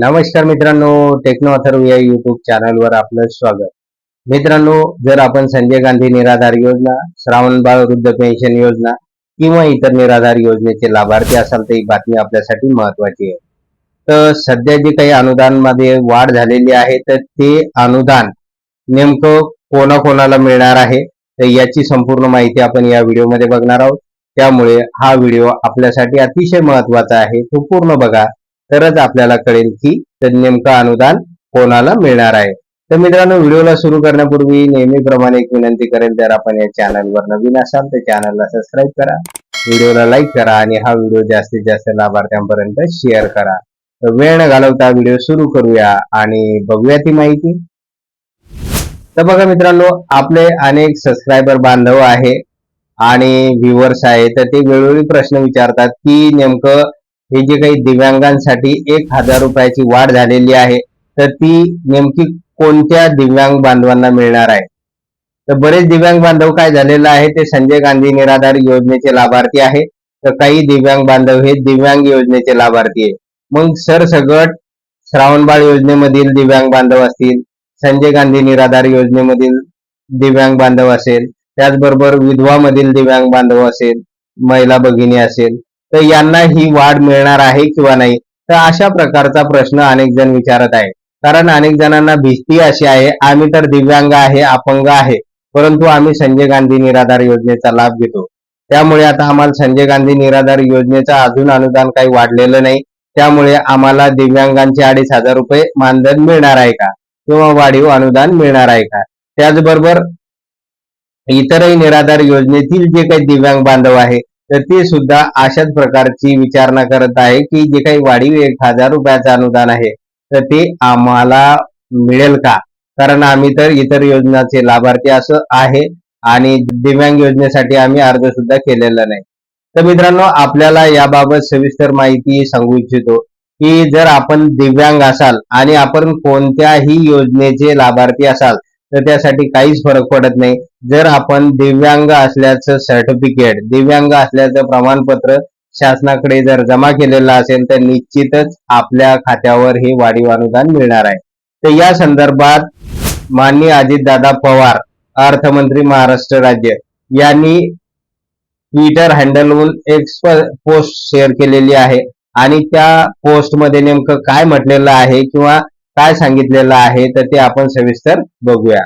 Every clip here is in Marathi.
नमस्कार मित्रांनो टेक्नो अथर्व या युट्यूब चॅनलवर आपलं स्वागत. मित्रांनो जर आपण संजय गांधी निराधार योजना श्रावणबाळ वृद्ध पेन्शन योजना किंवा इतर निराधार योजनेचे लाभार्थी असाल तर ही बातमी आपल्यासाठी महत्वाची आहे. तर सध्या जी काही अनुदानमध्ये वाढ झालेली आहे तर ते अनुदान नेमकं कोणाकोणाला मिळणार आहे तर याची संपूर्ण माहिती आपण या व्हिडिओमध्ये बघणार आहोत. त्यामुळे हा व्हिडिओ आपल्यासाठी अतिशय महत्त्वाचा आहे. तो पूर्ण बघा. तरच आपल्याला कळेल की तर नेमकं अनुदान कोणाला मिळणार आहे. तर मित्रांनो व्हिडिओला सुरू करण्यापूर्वी नेहमीप्रमाणे एक विनंती करेल जर आपण या चॅनलवर नवीन असाल तर चॅनलला सबस्क्राईब करा व्हिडिओला लाईक करा आणि हा व्हिडिओ जास्तीत जास्त लाभार्थ्यांपर्यंत शेअर करा. तर वेळ न घालवता व्हिडिओ सुरू करूया आणि बघूया ती माहिती. तर बघा मित्रांनो आपले अनेक सबस्क्रायबर बांधव आहे आणि व्ह्युअर्स आहे तर ते वेळोवेळी प्रश्न विचारतात की नेमकं हे जे काही दिव्यांगांसाठी एक हजार रुपयाची वाढ झालेली आहे तर ती नेमकी कोणत्या दिव्यांग बांधवांना मिळणार आहे? तर बरेच दिव्यांग बांधव काय झालेलं आहे ते संजय गांधी निराधार योजनेचे लाभार्थी आहे. तर काही दिव्यांग बांधव हे दिव्यांग योजनेचे लाभार्थी आहे मग सरसगट श्रावणबाळ योजनेमधील दिव्यांग बांधव असतील संजय गांधी निराधार योजनेमधील दिव्यांग बांधव असेल त्याचबरोबर विधवामधील दिव्यांग बांधव असेल महिला भगिनी असेल तर यांना ही वाढ मिळणार आहे किंवा नाही? तर अशा प्रकारचा प्रश्न अनेक जण विचारत आहे कारण अनेक जणांना भीती अशी आहे आम्ही तर दिव्यांग आहे अपंग आहे. परंतु आम्ही संजय गांधी निराधार योजनेचा लाभ घेतो. त्यामुळे आता आम्हाला संजय गांधी निराधार योजनेचा अजून अनुदान काही वाढलेलं नाही. त्यामुळे आम्हाला दिव्यांगांचे अडीच हजार रुपये मानधन मिळणार आहे का? किंवा वाढीव अनुदान मिळणार आहे का? त्याचबरोबर इतरही निराधार योजनेतील जे काही दिव्यांग बांधव आहे तर ते सुद्धा अशाच प्रकारची विचारणा करत आहे की जे काही वाढीव एक हजार रुपयाचं अनुदान आहे तर ते आम्हाला मिळेल का? कारण आम्ही तर इतर योजनाचे लाभार्थी असं आहे आणि दिव्यांग योजनेसाठी आम्ही अर्ज सुद्धा केलेला नाही. तर मित्रांनो आपल्याला याबाबत सविस्तर माहिती सांगू इच्छितो की जर आपण दिव्यांग असाल आणि आपण कोणत्याही योजनेचे लाभार्थी असाल तर त्यासाठी काहीच फरक पडत नाही. जर आपण दिव्यांग असल्याचं सर्टिफिकेट दिव्यांग असल्याचं प्रमाणपत्र शासनाकडे जर जमा केलेलं असेल तर निश्चितच आपल्या खात्यावर हे वाढीव अनुदान मिळणार आहे. तर या संदर्भात माननीय अजितदादा पवार अर्थमंत्री महाराष्ट्र राज्य यांनी ट्विटर हँडलवरून एक पोस्ट शेअर केलेली आहे. आणि त्या पोस्टमध्ये नेमकं काय म्हटलेलं आहे किंवा काय सांगितलेलं आहे तर ते आपण सविस्तर बघूया.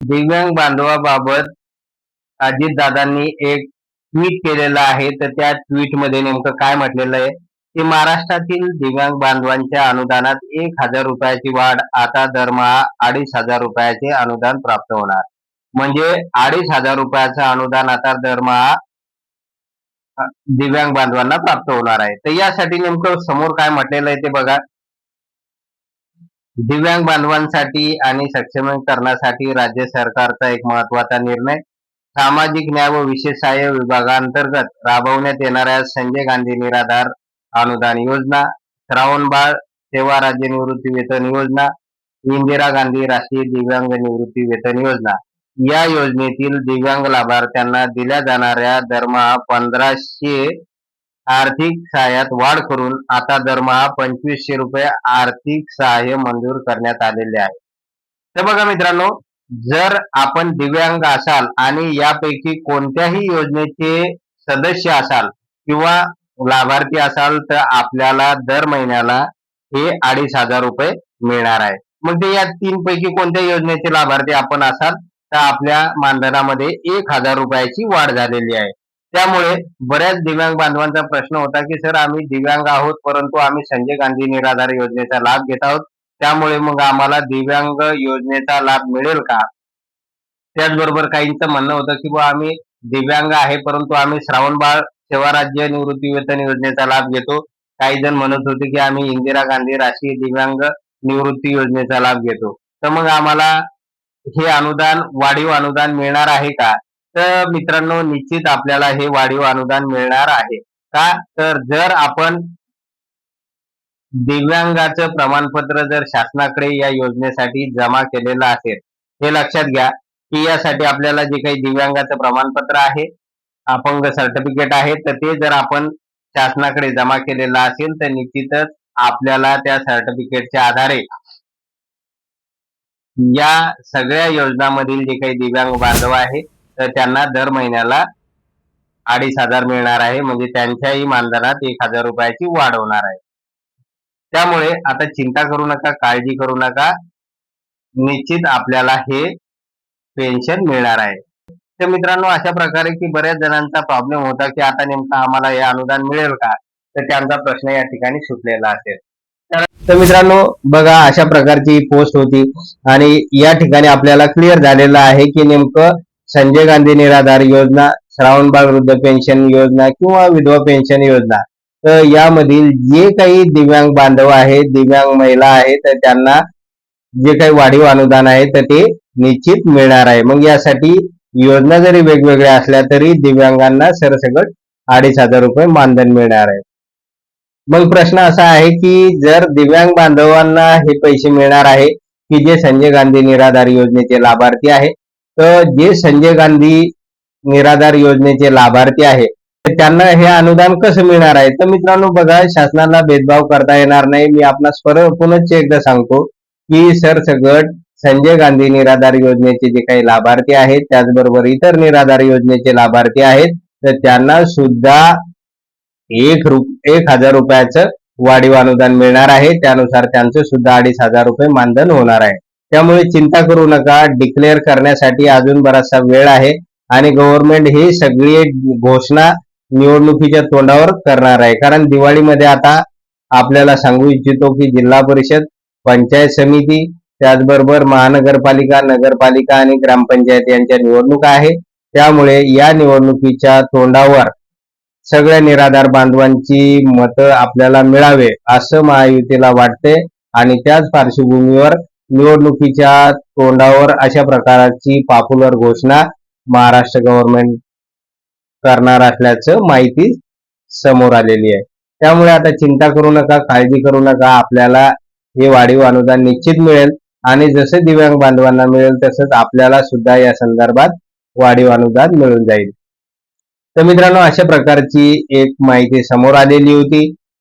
दिव्यांग बांधवाबाबत अजितदादांनी एक ट्विट केलेलं आहे. तर त्या ट्विटमध्ये नेमकं काय म्हटलेलं आहे? की महाराष्ट्रातील दिव्यांग बांधवांच्या अनुदानात एक हजार रुपयाची वाढ आता दरमहा अडीच हजार रुपयाचे अनुदान प्राप्त होणार. म्हणजे अडीच हजार रुपयाचं अनुदान आता दरमहा दिव्यांग बांधवांना प्राप्त होणार आहे. तर यासाठी नेमकं समोर काय म्हटलेलं आहे ते बघा. दिव्यांग बांधवांसाठी आणि सक्षमीकरणासाठी राज्य सरकारचा एक महत्त्वाचा निर्णय. सामाजिक न्याय व विशेष सहाय्य विभागांतर्गत राबवण्यात येणाऱ्या संजय गांधी निराधार अनुदान योजना श्रावणबाळ सेवा राज्य निवृत्ती वेतन योजना इंदिरा गांधी राष्ट्रीय दिव्यांग निवृत्ती वेतन योजना. या योजनेतील दिव्यांग लाभार्थ्यांना दिल्या जाणाऱ्या दरमहा पंधराशे आर्थिक सहाय्यात वाढ करून आता दरमहा पंचवीसशे रुपये आर्थिक सहाय्य मंजूर करण्यात आलेले आहे. तर बघा मित्रांनो जर आपण दिव्यांग असाल आणि यापैकी कोणत्याही योजनेचे सदस्य असाल किंवा लाभार्थी असाल तर आपल्याला दर महिन्याला हे अडीच हजार रुपये मिळणार आहे. मग ते या तीन पैकी कोणत्या योजनेचे लाभार्थी आपण असाल तर आपल्या मानधनामध्ये एक हजार रुपयाची वाढ झालेली आहे. त्यामुळे बऱ्याच दिव्यांग बांधवांचा प्रश्न होता की सर आम्ही दिव्यांग आहोत परंतु आम्ही संजय गांधी निराधार योजनेचा लाभ घेत आहोत. त्यामुळे मग आम्हाला दिव्यांग योजनेचा लाभ मिळेल का? त्याचबरोबर काहींचं म्हणणं होतं की बुवा आम्ही दिव्यांग आहे परंतु आम्ही श्रावणबाळ सेवा राज्य निवृत्ती वेतन योजनेचा लाभ घेतो. काही जण म्हणत होते की आम्ही इंदिरा गांधी राष्ट्रीय दिव्यांग निवृत्ती योजनेचा लाभ घेतो. तर मग आम्हाला हे अनुदान वाढीव अनुदान मिळणार आहे का? तर मित्रांनो निश्चित आपल्याला हे वाढीव अनुदान मिळणार आहे. का? तर जर आपण दिव्यांगाचं प्रमाणपत्र जर शासनाकडे या योजनेसाठी जमा केलेलं असेल हे लक्षात घ्या की यासाठी आपल्याला जे काही दिव्यांगाचं प्रमाणपत्र आहे अपंग सर्टिफिकेट आहे तर ते जर आपण शासनाकडे जमा केलेलं असेल तर निश्चितच आपल्याला त्या सर्टिफिकेटच्या आधारे या सगळ्या योजनांमधील जे काही दिव्यांग बांधव आहे तर त्यांना दर महिन्याला अडीच हजार मिळणार आहे. म्हणजे त्यांच्याही मानधनात एक हजार रुपयाची वाढ होणार आहे. त्यामुळे आता चिंता करू नका काळजी करू नका. निश्चित आपल्याला हे पेन्शन मिळणार आहे. तर मित्रांनो अशा प्रकारे की बऱ्याच जणांचा प्रॉब्लेम होता की आता नेमकं आम्हाला हे अनुदान मिळेल का? तर त्यांचा प्रश्न या ठिकाणी सुटलेला असेल. तर- तर मित्रांनो बघा अशा प्रकारची पोस्ट होती. आणि या ठिकाणी आपल्याला क्लिअर झालेलं आहे की नेमकं संजय गांधी निराधार योजना श्रावणबाळ वृद्ध पेन्शन योजना किंवा विधवा पेन्शन योजना. तर यामधील जे काही दिव्यांग बांधव आहेत दिव्यांग महिला आहेत तर त्यांना जे काही वाढीव अनुदान आहे तर ते निश्चित मिळणार आहे. मग यासाठी योजना जरी वेगवेगळ्या असल्या तरी दिव्यांगांना सरसकट अडीच हजार रुपये मानधन मिळणार आहे. मग प्रश्न असा आहे की जर दिव्यांग बांधवांना हे पैसे मिळणार आहे की जे संजय गांधी निराधार योजनेचे लाभार्थी आहे तर जे संजय गांधी निराधार योजनेचे लाभार्थी आहे तर त्यांना हे अनुदान कसं मिळणार आहे? तर मित्रांनो बघा शासनाला भेदभाव करता येणार नाही. मी आपणास परत पुनश्च एकदा सांगतो की सरसकट संजय गांधी निराधार योजनेचे जे काही लाभार्थी आहेत त्याचबरोबर इतर निराधार योजनेचे लाभार्थी आहेत तर त्यांना सुद्धा एक रुप एक हजार रुपयाचं वाढीव अनुदान मिळणार आहे. त्यानुसार त्यांचं सुद्धा अडीच हजार रुपये मानधन होणार आहे. त्यामुळे चिंता करू नका. डिक्लेअर करण्यासाठी अजून बराचसा वेळ आहे आणि गव्हर्नमेंट ही सगळी घोषणा निवडणुकीच्या तोंडावर करणार आहे. कारण दिवाळीमध्ये आता आपल्याला सांगू इच्छितो की जिल्हा परिषद पंचायत समिती त्याचबरोबर महानगरपालिका नगरपालिका आणि ग्रामपंचायत यांच्या निवडणुका आहे. त्यामुळे या निवडणुकीच्या तोंडावर सगळ्या निराधार बांधवांची मतं आपल्याला मिळावे असं महायुतीला वाटते आणि त्याच पार्श्वभूमीवर निवडणुकीच्या तोंडावर अशा प्रकारची पॉप्युलर घोषणा महाराष्ट्र गव्हर्नमेंट करणार असल्याचं माहिती समोर आलेली आहे. त्यामुळे आता चिंता करू नका काळजी करू नका. आपल्याला हे वाढीव अनुदान निश्चित मिळेल आणि जसं दिव्यांग बांधवांना मिळेल तसंच आपल्याला सुद्धा या संदर्भात वाढीव अनुदान मिळून जाईल. तर मित्रांनो अशा प्रकारची एक माहिती समोर आलेली होती.